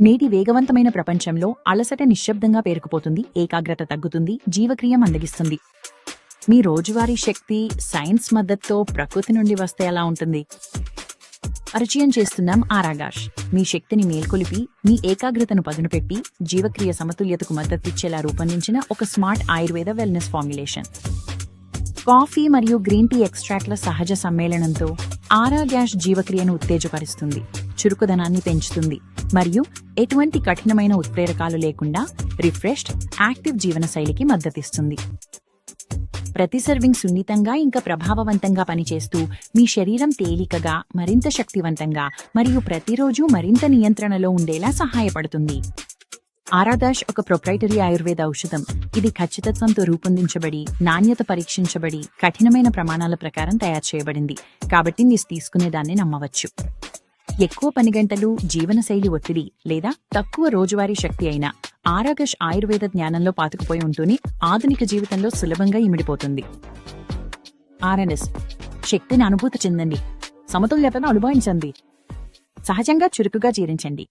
నేటి వేగవంతమైన ప్రపంచంలో అలసట నిశ్శబ్దంగా పేరుకుపోతుంది ఏకాగ్రత తగ్గుతుంది జీవక్రియ మందగిస్తుంది. మీ రోజువారీ శక్తి సైన్స్ మద్దతుతో ప్రకృతి నుండి వస్తే ఎలా ఉంటుంది? పరిచయం చేస్తున్నాం ఆరాగాష్. మీ శక్తిని మేల్కొలిపి మీ ఏకాగ్రతను పదునుపెట్టి జీవక్రియ సమతుల్యతకు మద్దతిచ్చేలా రూపొందించిన ఒక smart Ayurveda wellness formulation. Coffee మరియు గ్రీన్ టీ ఎక్స్ట్రాక్ట్ల సహజ సమ్మేళనంతో ఆరాగ్యాష్ జీవక్రియను ఉత్తేజపరుస్తుంది చురుకుదనాన్ని పెంచుతుంది మరియు ఎటువంటి కఠినమైన ఉత్ప్రేరకాలు లేకుండా రిఫ్రెష్డ్ యాక్టివ్ జీవనశైలికి మద్దతిస్తుంది. ప్రతి సర్వింగ్ సున్నితంగా ఇంకా ప్రభావవంతంగా పనిచేస్తూ మీ శరీరం తేలికగా మరింత శక్తివంతంగా మరియు ప్రతిరోజు మరింత నియంత్రణలో ఉండేలా సహాయపడుతుంది. ఆరాదాష్ ఒక ప్రొప్రైటరీ ఆయుర్వేద ఔషధం. ఇది ఖచ్చితత్వంతో రూపొందించబడి నాణ్యత పరీక్షించబడి కఠినమైన ప్రమాణాల ప్రకారం తయారు చేయబడింది. కాబట్టి మీరు తీసుకునే దాన్ని నమ్మవచ్చు. ఎక్కువ పని గంటలు జీవనశైలి ఒత్తిడి లేదా తక్కువ రోజువారీ శక్తి అయిన ఆరాగష్ ఆయుర్వేద జ్ఞానంలో పాతుకుపోయి ఉంటూనే ఆధునిక జీవితంలో సులభంగా ఇమిడిపోతుంది. ఆర్ఎన్ఎస్ శక్తిని అనుభూతి చెందండి. సమతుల్యతను అనుభవించండి. సహజంగా చురుకుగా జీరించండి